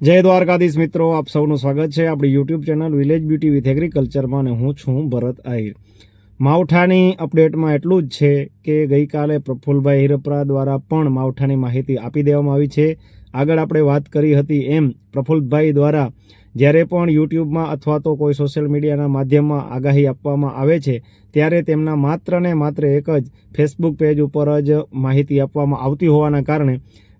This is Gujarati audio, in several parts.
જય દ્વારકાધીશ મિત્રો, આપ સૌનું સ્વાગત છે આપણી YouTube channel village beauty with એગ્રીકલ્ચરમાં અને હું છું ભરત આહિર. માવઠાની અપડેટમાં એટલું જ છે કે ગઈકાલે પ્રફુલભાઈ હિરપરા દ્વારા પણ માવઠાની માહિતી આપી દેવામાં આવી છે. આગળ આપણે વાત કરી હતી એમ પ્રફુલ્લભાઈ દ્વારા, જ્યારે પણ યુટ્યુબમાં અથવા તો કોઈ સોશિયલ મીડિયાના માધ્યમમાં આગાહી આપવામાં આવે છે, ત્યારે તેમના માત્ર ને માત્ર એક જ ફેસબુક પેજ ઉપર જ માહિતી આપવામાં આવતી હોવાના કારણે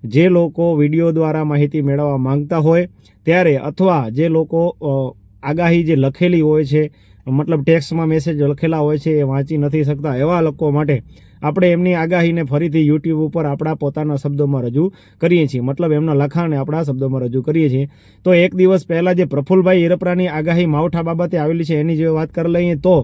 જે લોકો વીડિયો દ્વારા માહિતી મેળવવા માંગતા હોય ત્યારે અથવા જે લોકો આગાહી જે લખેલી હોય છે, મતલબ ટેક્સ્ટમાં મેસેજ લખેલા હોય છે એ વાંચી નથી શકતા એવા લોકો માટે આપણે એમની આગાહીને ફરીથી યુટ્યુબ ઉપર આપણા પોતાના શબ્દોમાં રજૂ કરીએ છીએ. મતલબ એમના લખાણને આપણા શબ્દોમાં રજૂ કરીએ છીએ. તો એક દિવસ પહેલાં જે પ્રફુલભાઈ ઈરપરાની આગાહી માવઠા બાબતે આવેલી છે એની જો વાત કરી લઈએ તો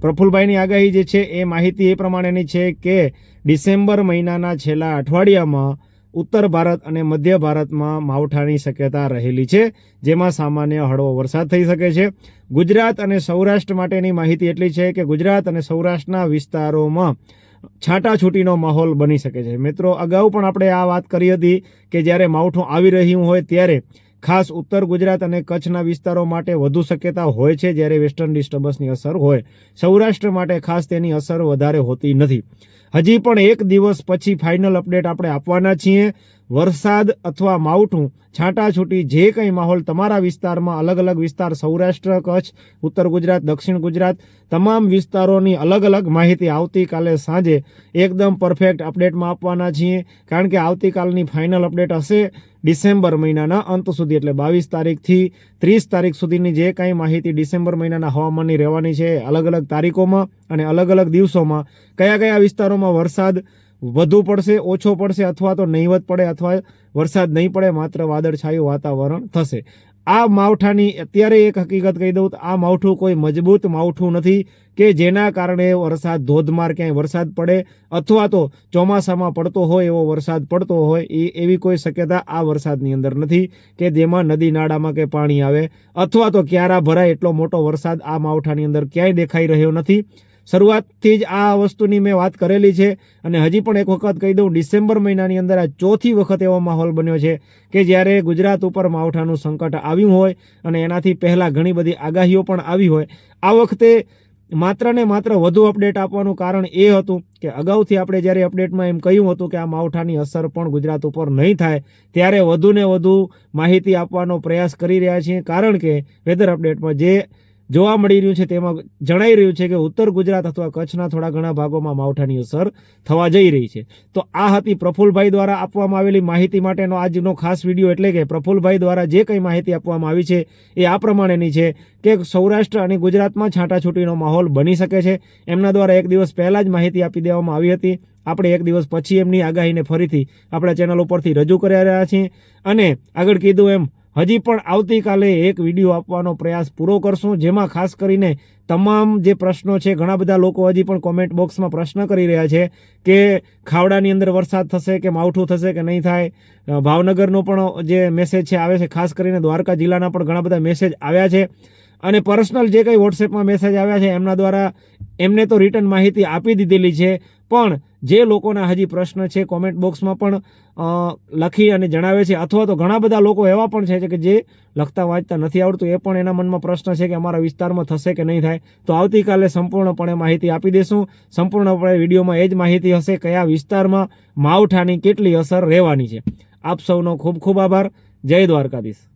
પ્રફુલભાઈની આગાહી જે છે એ માહિતી એ પ્રમાણેની છે કે ડિસેમ્બર મહિનાના છેલ્લા અઠવાડિયામાં ઉત્તર ભારત અને મધ્ય ભારતમાં માવઠાની શક્યતા રહેલી છે, જેમાં સામાન્ય હળવો વરસાદ થઈ શકે છે. ગુજરાત અને સૌરાષ્ટ્ર માટેની માહિતી એટલી છે કે ગુજરાત અને સૌરાષ્ટ્રના વિસ્તારોમાં છાંટાછૂટીનો માહોલ બની શકે છે. મિત્રો, અગાઉ પણ આપણે આ વાત કરી હતી કે જ્યારે માવઠું આવી રહ્યું હોય ત્યારે ખાસ ઉત્તર ગુજરાત અને કચ્છના વિસ્તારો માટે વધુ શક્યતા હોય છે જ્યારે વેસ્ટર્ન ડિસ્ટર્બન્સની અસર હોય. સૌરાષ્ટ્ર માટે ખાસ તેની અસર વધારે હોતી નથી. હજી પણ એક દિવસ પછી ફાઇનલ અપડેટ આપણે આપવાના છીએ. વરસાદ અથવા માવઠું, છાંટાછૂટી જે કંઈ માહોલ તમારા વિસ્તારમાં અલગ અલગ વિસ્તાર, સૌરાષ્ટ્ર, કચ્છ, ઉત્તર ગુજરાત, દક્ષિણ ગુજરાત, તમામ વિસ્તારોની અલગ અલગ માહિતી આવતીકાલે સાંજે એકદમ પરફેક્ટ અપડેટમાં આપવાના છીએ. કારણ કે આવતીકાલની ફાઇનલ અપડેટ હશે ડિસેમ્બર મહિનાના અંત સુધી, એટલે બાવીસ તારીખથી ત્રીસ તારીખ સુધીની જે કાંઈ માહિતી ડિસેમ્બર મહિનાના હવામાનની રહેવાની છે અલગ અલગ તારીખોમાં અને અલગ અલગ દિવસોમાં કયા કયા વિસ્તારોમાં વરસાદ વધુ પડશે, ઓછો પડશે અથવા તો નહીવત પડે અથવા વરસાદ નહીં પડે, માત્ર વાદળછાયું વાતાવરણ થશે. આ માવઠાની અત્યારે એક હકીકત કહી દઉં આ માવઠું કોઈ મજબૂત માવઠું નથી કે જેના કારણે વરસાદ ધોધમાર ક્યાંય વરસાદ પડે અથવા તો ચોમાસામાં પડતો હોય એવો વરસાદ પડતો હોય, એ એવી કોઈ શક્યતા આ વરસાદની અંદર નથી કે જેમાં નદી નાળામાં કે પાણી આવે. અથવા તો ક્યારા ભરાય એટલો મોટો વરસાદ આ માવઠાની અંદર ક્યાંય દેખાઈ રહ્યો નથી. શરૂઆતથી જ આ વસ્તુની મેં વાત કરેલી છે અને હજી પણ એક વખત કહી દઉં, ડિસેમ્બર મહિનાની અંદર આ ચોથી વખત એવો માહોલ બન્યો છે કે જ્યારે ગુજરાત ઉપર માવઠાનું સંકટ આવ્યું હોય અને એનાથી પહેલાં ઘણી બધી આગાહીઓ પણ આવી હોય, આ વખતે માત્ર ને માત્ર વધુ અપડેટ આપવાનું કારણ એ હતું કે અગાઉથી આપણે જ્યારે અપડેટમાં એમ કહ્યું હતું કે આ માવઠાની અસર પણ ગુજરાત ઉપર નહીં થાય, ત્યારે વધુ ને વધુ માહિતી આપવાનો પ્રયાસ કરી રહ્યા છીએ, કારણ કે વેધર અપડેટમાં જે જોવા મળી રહ્યું છે, તેમાં જણાઈ રહ્યું છે કે ઉત્તર ગુજરાત અથવા કચ્છના થોડા ઘણા ભાગોમાં માવઠાની અસર થવા જઈ રહી છે. તો આ હતી પ્રફુલભાઈ દ્વારા આપવામાં આવેલી માહિતી માટેનો આજનો ખાસ વીડિયો એટલે કે પ્રફુલભાઈ દ્વારા જે કંઈ માહિતી આપવામાં આવી છે, એ આ પ્રમાણેની છે કે સૌરાષ્ટ્ર અને ગુજરાતમાં છાંટાછૂટીનો માહોલ બની શકે છે. એમના દ્વારા એક દિવસ પહેલાં જ માહિતી આપી દેવામાં આવી હતી. આપણે એક દિવસ પછી એમની આગાહીને ફરીથી આપણા ચેનલ ઉપરથી રજૂ કરી રહ્યા છીએ. અને આગળ કીધું એમ હજી પણ આવતીકાલે એક વીડિયો આપવાનો પ્રયાસ પૂરો કરશું, જેમાં ખાસ કરીને તમામ જે પ્રશ્નો છે, ઘણા બધા લોકો હજી પણ કોમેન્ટ બોક્સમાં પ્રશ્ન કરી રહ્યા છે કે ખાવડાની અંદર વરસાદ થશે કે માવઠું થશે કે નહીં થાય. ભાવનગરનો પણ જે મેસેજ છે, આવે છે, ખાસ કરીને દ્વારકા જિલ્લાના પણ ઘણા બધા મેસેજ આવ્યા છે. અને પર્સનલ જે કંઈ વોટ્સએપમાં મેસેજ આવ્યા છે, એમના દ્વારા એમને તો રિટર્ન માહિતી આપી દીધેલી છે. પણ જે લોકોના હજી પ્રશ્ન છે કોમેન્ટ બોક્સમાં પણ લખી અને જણાવે છે. અથવા તો ઘણા બધા લોકો એવા પણ છે કે જે લખતા વાંચતા નથી આવડતું, એ પણ એના મનમાં પ્રશ્ન છે કે અમારા વિસ્તારમાં થશે કે નહીં થાય. તો આવતીકાલે સંપૂર્ણપણે માહિતી આપી દેશું. સંપૂર્ણપણે વિડીયોમાં એ જ માહિતી હશે કયા વિસ્તારમાં માવઠાની કેટલી અસર રહેવાની છે. આપ સૌનો ખૂબ ખૂબ આભાર. જય દ્વારકાધીશ.